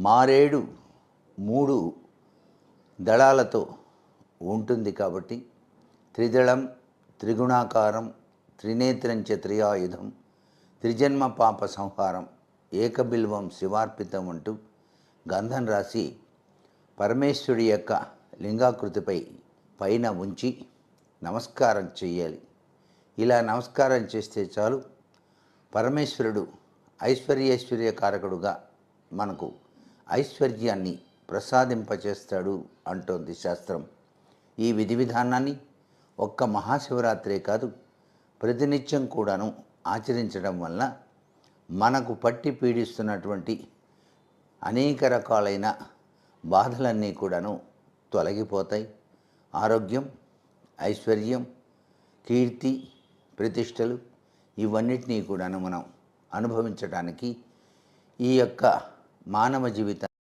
మారేడు మూడు దళాలతో ఉంటుంది కాబట్టి త్రిదళం త్రిగుణాకారం త్రినేత్రంచ త్రియాయుధం త్రిజన్మ పాప సంహారం ఏకబిల్వం శివార్పితం అంటూ గంధం రాసి పరమేశ్వరుడి యొక్క లింగాకృతిపై పైన ఉంచి నమస్కారం చేయాలి ఇలా నమస్కారం చేస్తే చాలు. పరమేశ్వరుడు ఐశ్వర్యేశ్వర్య కారకుడుగా మనకు ఐశ్వర్యాన్ని ప్రసాదింపచేస్తాడు అంటోంది శాస్త్రం. ఈ విధి విధానాన్ని ఒక్క మహాశివరాత్రే కాదు ప్రతినిత్యం కూడాను ఆచరించడం వల్ల మనకు పట్టి పీడిస్తున్నటువంటి అనేక రకాలైన బాధలన్నీ కూడాను తొలగిపోతాయి. ఆరోగ్యం ఐశ్వర్యం కీర్తి ప్రతిష్టలు ఇవన్నిటినీ కూడాను మనం అనుభవించడానికి ఈ యొక్క మానవ జీవిత